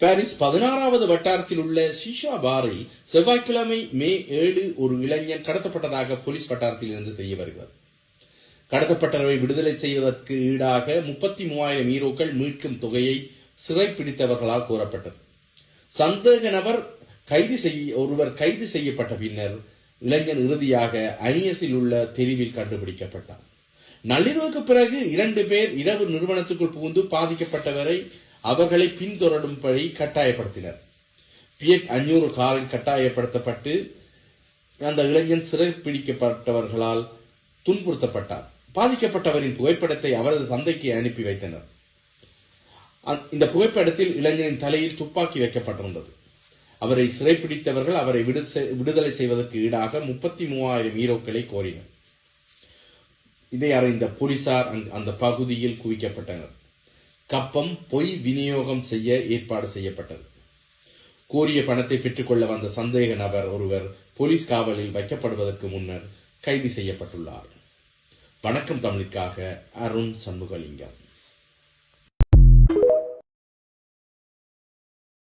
Paris பதினாறாவது வட்டாரத்தில் உள்ள ஷிஷா பாரில் செவ்வாய்க்கிழமை மே ஏழு ஒரு இளைஞன் கடத்தப்பட்டதாக போலீஸ் வட்டாரத்தில் இருந்து தெரிய வருகிறது. கடத்தப்பட்டவரை விடுதலை செய்வதற்கு ஈடாக முப்பத்தி மூவாயிரம் ஈரோக்கள் மீட்கும் தொகையை சிறைப்பிடித்தவர்களால் கோரப்பட்டது. சந்தேக நபர் கைது செய்ய ஒருவர் கைது செய்யப்பட்ட பின்னர் இளைஞன் இறுதியாக அனியஸில் உள்ள தெருவில் கண்டுபிடிக்கப்பட்டார் நள்ளிரவுக்கு பிறகு இரண்டு பேர் இரவு நிறுவனத்துக்குள் புகுந்து பாதிக்கப்பட்டவரை அவர்களை பின்தொடரும்படி கட்டாயப்படுத்தினர். பியட் அஞ்சூறு காரில் கட்டாயப்படுத்தப்பட்டு அந்த இளைஞன் சிறைப்பிடிக்கப்பட்டவர்களால் துன்புறுத்தப்பட்டார் பாதிக்கப்பட்டவரின் புகைப்படத்தை அவரது தந்தைக்கு அனுப்பி வைத்தனர். இந்த புகைப்படத்தில் இளைஞனின் தலையில் துப்பாக்கி வைக்கப்பட்டிருந்தது. அவரை சிறைப்பிடித்தவர்கள் அவரை விடு- விடுதலை செய்வதற்கு ஈடாக முப்பத்தி மூவாயிரம் ஈரோக்களை கோரினர். இதை அறிந்த போலீசார் அந்த பகுதியில் குவிக்கப்பட்டனர். கப்பம் பொய் விநியோகம் செய்ய ஏற்பாடு செய்யப்பட்டது. கோரிய பணத்தை பெற்றுக்கொள்ள வந்த சந்தேக நபர் ஒருவர் போலீஸ் காவலில் வைக்கப்படுவதற்கு முன்னர் கைது செய்யப்பட்டுள்ளார். வணக்கம் தமிழுக்காக அருண் சண்முகலிங்கம்.